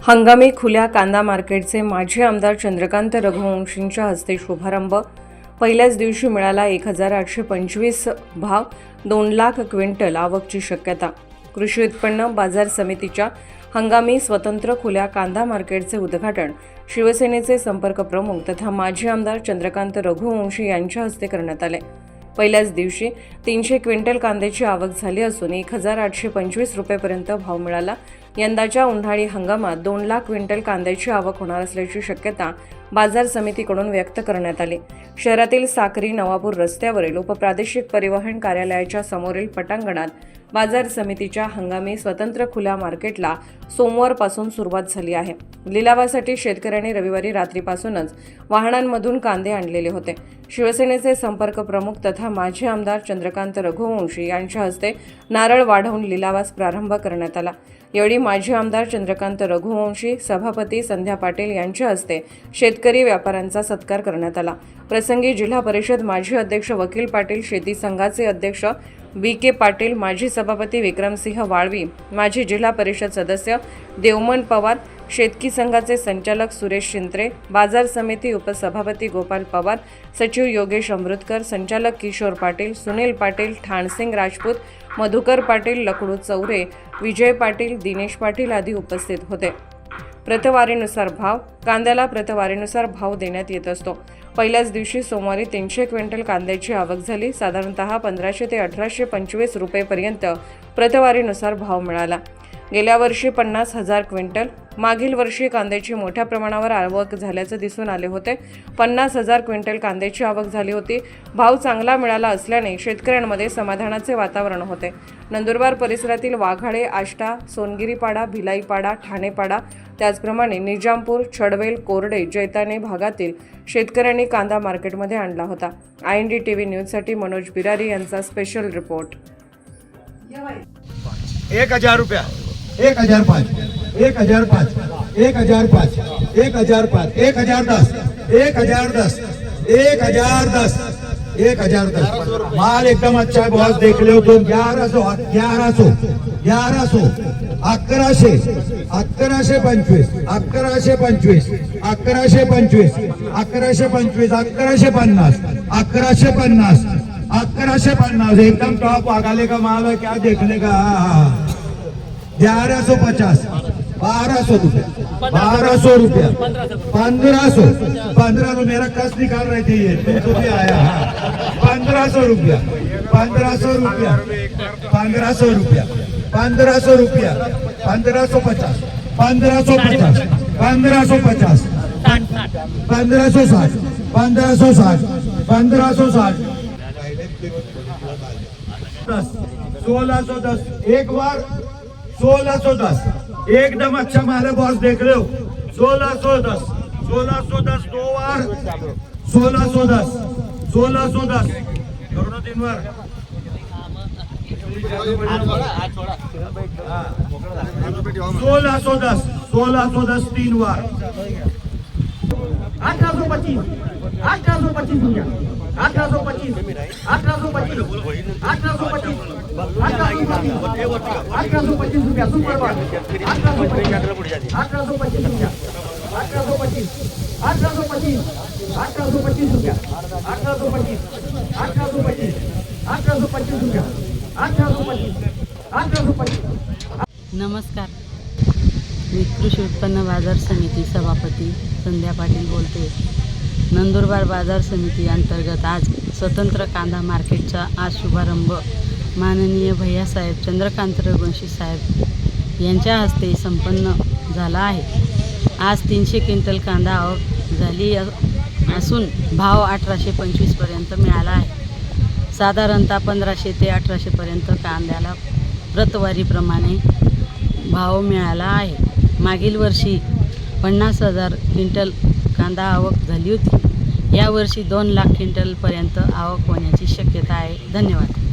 हंगामी खुल्या कांदा मार्केटचे माजी आमदार चंद्रकांत रघुवंशींच्या हस्ते शुभारंभ. पहिल्याच दिवशी मिळाला एक हजार आठशे पंचवीस भाव दोन लाख क्विंटल आवकची शक्यता. कृषी उत्पन्न बाजार समितीच्या हंगामी स्वतंत्र खुल्या कांदा मार्केटचे उद्घाटन शिवसेनेचे संपर्क प्रमुख तथा माजी आमदार चंद्रकांत रघुवंशी यांच्या हस्ते करण्यात आले. पहिल्याच दिवशी तीनशे क्विंटल कांद्याची आवक झाली असून एक हजार आठशे पंचवीस रुपयेपर्यंत भाव मिळाला. यंदाच्या उन्हाळी हंगामात दोन लाख क्विंटल कांद्याची आवक होणार असल्याची शक्यता बाजार समितीकडून व्यक्त करण्यात आले. शहरातील साक्री नवापूर रस्त्यावरील उपप्रादेशिक परिवहन कार्यालयाच्या समोरील पटांगणात बाजार समितीच्या हंगामी स्वतंत्र खुल्या मार्केटला सोमवारपासून सुरुवात झाली आहे. लिलावासाठी शेतकऱ्यांनी रविवारी रात्रीपासूनच वाहनांमधून कांदे आणलेले होते. शिवसेनेचे संपर्क प्रमुख तथा माजी आमदार चंद्रकांत रघुवंशी यांच्या हस्ते नारळ वाढवून लिलावास प्रारंभ करण्यात आला. यावेळी माजी आमदार चंद्रकांत रघुवंशी सभापती संध्या पाटील यांच्या हस्ते शेतकरी व्यापाऱ्यांचा सत्कार करण्यात आला. प्रसंगी जिल्हा परिषद माजी अध्यक्ष वकील पाटील शेती संघाचे अध्यक्ष बी के पाटील माजी सभापती विक्रमसिंह वाळवी माजी जिल्हा परिषद सदस्य देवमन पवार शेतकी संघाचे संचालक सुरेश शिंत्रे बाजार समिती उपसभापती गोपाल पवार सचिव योगेश अमृतकर संचालक किशोर पाटील सुनील पाटील ठाणसिंग राजपूत मधुकर पाटील लकडू चौरे विजय पाटील दिनेश पाटील आदी उपस्थित होते. प्रतवारीनुसार भाव कांद्याला प्रतवारीनुसार भाव देण्यात येत असतो. पहिल्याच दिवशी सोमवारी तीनशे क्विंटल कांद्याची आवक झाली. साधारणतः पंधराशे ते अठराशे पंचवीस रुपयेपर्यंत प्रतवारीनुसार भाव मिळाला. गेल्या वर्षी पन्नास हजार क्विंटल मागील वर्षी कांद्याची मोठ्या प्रमाणावर आवक झाल्याचं दिसून आले होते. पन्नास हजार क्विंटल कांद्याची आवक झाली होती. भाव चांगला मिळाला असल्याने शेतकऱ्यांमध्ये समाधानाचे वातावरण होते. नंदुरबार परिसरातील वाघाळे आष्टा सोनगिरीपाडा भिलाईपाडा ठाणेपाडा त्याचप्रमाणे निजामपूर छडवेल कोरडे जैताने भागातील शेतकऱ्यांनी कांदा मार्केटमध्ये आणला होता. I N D T V न्यूजसाठी मनोज बिरारी यांचा स्पेशल रिपोर्ट. एक हजार रुपया. एक हजार पाच एक हजार पाच एक हजार पाच एक हजार पाच एक हजार दस एक हजार दस एक हजार दस एक हजार दस. माल एकदम अच्छा बॉस देख लो तो ग्यारह सौ ग्यारह सौ ग्यारह सौ अकराशे अकराशे पंचवीस अकराशे पंचवीस अकराशे पंचवीस अकराशे पंचवीस अकराशे पन्नास अकराशे पन्नास अकराशे पन्नास. एकदम टॉप आगाले का माल है क्या देखने का? ग्यारह सौ पचास. बारह सौ रुपया. बारह सौ रुपया. पंद्रह सौ पंद्रह सौ मेरा कस निकाल रहे थे ये? तू तो भी आया पंद्रह सौ रुपया. पंद्रह सौ रुपया. पंद्रह सौ रुपया. पंद्रह सौ रुपया. पंद्रह सौ पचास. पंद्रह सौ पचास. पंद्रह सौ पचास. पंद्रह सौ साठ. पंद्रह सौ साठ. पंद्रह सौ साठ. दस. सोलह सौ दस. एक बार सोलह सौ दस एकदम अच्छा मारे बॉस देख रहे हो. सोलह सौ दस सोलह सौ दस दो बार सोलह सौ दस सोलह सौ दस करो दिन भर सोलह सौ दस सोलह सौ दस तीन बार अठारह सौ पच्चीस. अठारह सौ पच्चीस अठारह सौ पच्चीस. अठारह सौ पच्चीस अठारह सौ पच्चीस रुपया सुपर रुपया. रुपया. रुपया. नमस्कार. मी कृषी उत्पन्न बाजार समिती सभापती संध्या पाटील बोलते. नंदुरबार बाजार समिती अंतर्गत आज स्वतंत्र कांदा मार्केटचा आज शुभारंभ. माननीय भैयासाहेब चंद्रकांत रघुवंशी साहेब यांच्या हस्ते संपन्न झाला आहे. आज तीनशे क्विंटल कांदा आवक झाली असून भाव अठराशे पंचवीसपर्यंत मिळाला आहे. साधारणतः पंधराशे ते अठराशेपर्यंत कांद्याला प्रतवारीप्रमाणे भाव मिळाला आहे. मागील वर्षी पन्नास हजार क्विंटल कांदा आवक झाली होती. यावर्षी दोन लाख क्विंटलपर्यंत आवक होण्याची शक्यता आहे. धन्यवाद.